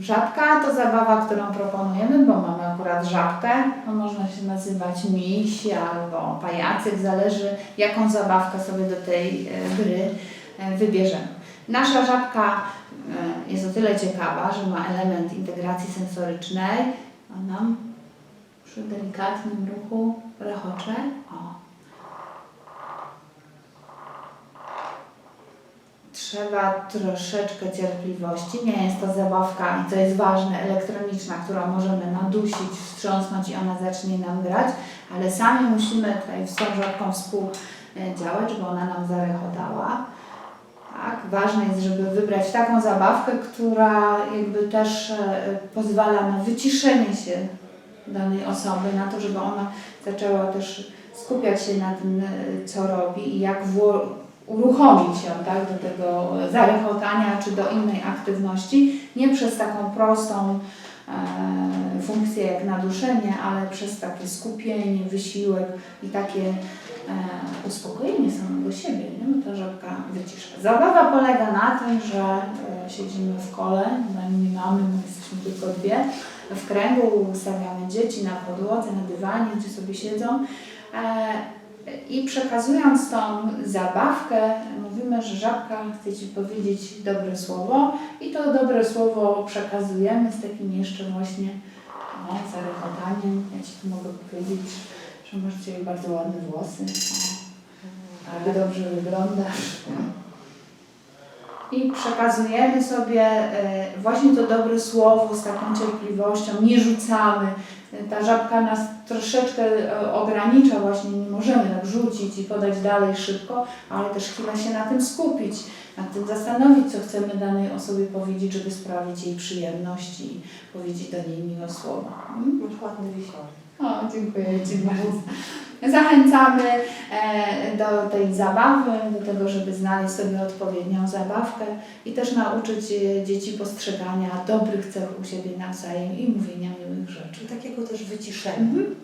Żabka to zabawa, którą proponujemy, bo mamy akurat żabkę. No, można się nazywać miś albo pajacyk, zależy jaką zabawkę sobie do tej e, gry e, wybierzemy. Nasza żabka e, jest o tyle ciekawa, że ma element integracji sensorycznej. A nam przy delikatnym ruchu rechocze. O. Trzeba troszeczkę cierpliwości. Nie jest to zabawka i to jest ważne, elektroniczna, którą możemy nadusić, wstrząsnąć i ona zacznie nam grać, ale sami musimy tutaj z tą żabką współdziałać, żeby ona nam zarechotała. Tak, ważne jest, żeby wybrać taką zabawkę, która jakby też e, pozwala na wyciszenie się danej osoby, na to, żeby ona zaczęła też skupiać się na tym, e, co robi i jak wło- uruchomić ją tak, do tego zarechotania czy do innej aktywności, nie przez taką prostą e, funkcję jak naduszenie, ale przez takie skupienie, wysiłek i takie e, uspokojenie samego siebie, nie? ta żabka wycisza. Zabawa polega na tym, że e, siedzimy w kole, no nie mamy, my jesteśmy tylko dwie, w kręgu ustawiamy dzieci na podłodze, na dywanie, gdzie sobie siedzą. E, i przekazując tą zabawkę, mówimy, że żabka chce Ci powiedzieć dobre słowo i to dobre słowo przekazujemy z takim jeszcze właśnie no, zarechotaniem. Ja Ci tu mogę powiedzieć, że masz dzisiaj bardzo ładne włosy. O, tak dobrze wyglądasz. I przekazujemy sobie e, właśnie to dobre słowo z taką cierpliwością, nie rzucamy. Ta żabka nas troszeczkę e, ogranicza, właśnie nie możemy tak rzucić i podać dalej szybko, ale też chwilę się na tym skupić, nad tym zastanowić, co chcemy danej osobie powiedzieć, żeby sprawić jej przyjemność i powiedzieć do niej miłe słowa. Mm? Masz ładny wisior. O, dziękuję Ci bardzo. Zachęcamy e, do tej zabawy, do tego, żeby znaleźć sobie odpowiednią zabawkę i też nauczyć e, dzieci postrzegania dobrych cech u siebie nawzajem i mówienia miłych rzeczy. Mhm.